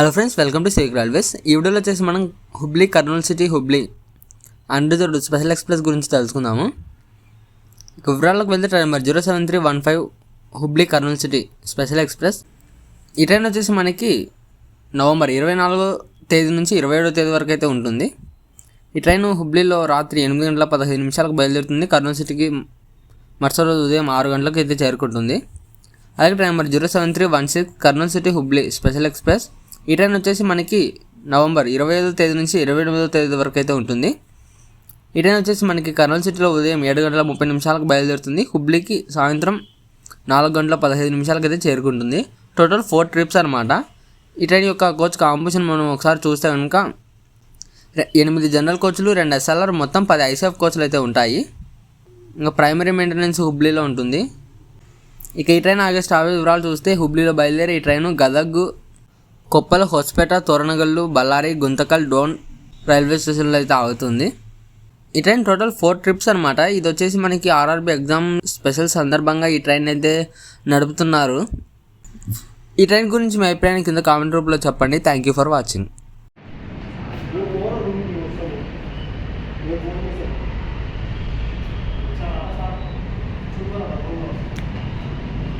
Hello friends welcome to sake railways ఈ వీడియోలో వచ్చేసి మనం Hubli Kurnool city Hubli and special express గురించి తెలుసుకుందాము. ఇక వివరాలకు వెళ్తే train number zero seven three one five Hubli Kurnool city special express ఈ ట్రైన్ వచ్చేసి మనకి నవంబర్ ఇరవై నాలుగో తేదీ నుంచి ఇరవై ఏడో తేదీ వరకు అయితే ఉంటుంది. ఈ ట్రైన్ హుబ్లీలో రాత్రి ఎనిమిది గంటల పదహైదు నిమిషాలకు బయలుదేరుతుంది. కర్నూలు సిటీకి మరుసటి రోజు ఉదయం ఆరు గంటలకు అయితే చేరుకుంటుంది. అలాగే train number zero seven three one six Kurnool city Hubli special express ఈ ట్రైన్ వచ్చేసి మనకి నవంబర్ ఇరవై ఐదో తేదీ నుంచి ఇరవై ఎనిమిదో తేదీ వరకు అయితే ఉంటుంది. ఈ ట్రైన్ వచ్చేసి మనకి కర్నూలు సిటీలో ఉదయం ఏడు గంటల ముప్పై నిమిషాలకు బయలుదేరుతుంది. హుబ్లీకి సాయంత్రం నాలుగు గంటల పదహైదు నిమిషాలకు అయితే చేరుకుంటుంది. టోటల్ ఫోర్ ట్రిప్స్ అనమాట ఈ ట్రైన్ యొక్క కోచ్ కాంపోజిషన్ మనం ఒకసారి చూస్తే కనుక ఎనిమిది జనరల్ కోచ్లు రెండు ఎస్ఎల్ఆర్ మొత్తం పది ఐసీఎఫ్ కోచ్లు అయితే ఉంటాయి. ఇంకా ప్రైమరీ మెయింటెనెన్స్ హుబ్లీలో ఉంటుంది. ఇక ఈ ట్రైన్ ఆగే స్టాపేజ్ వివరాలు చూస్తే హుబ్లీలో బయలుదేరి ఈ ట్రైన్ గదగ్గు కొప్పల హోస్పేట తోరణగల్లు బళ్ళారి గుంతకల్ డోన్ రైల్వే స్టేషన్లో అయితే ఆగుతుంది. ఈ ట్రైన్ టోటల్ ఫోర్ ట్రిప్స్ అనమాట ఇది వచ్చేసి మనకి ఆర్ఆర్బి ఎగ్జామ్ స్పెషల్ సందర్భంగా ఈ ట్రైన్ అయితే నడుపుతున్నారు. ఈ ట్రైన్ గురించి మీ అభిప్రాయాన్ని కింద కామెంట్ రూపంలో చెప్పండి. థ్యాంక్ యూ ఫర్ వాచింగ్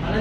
అలా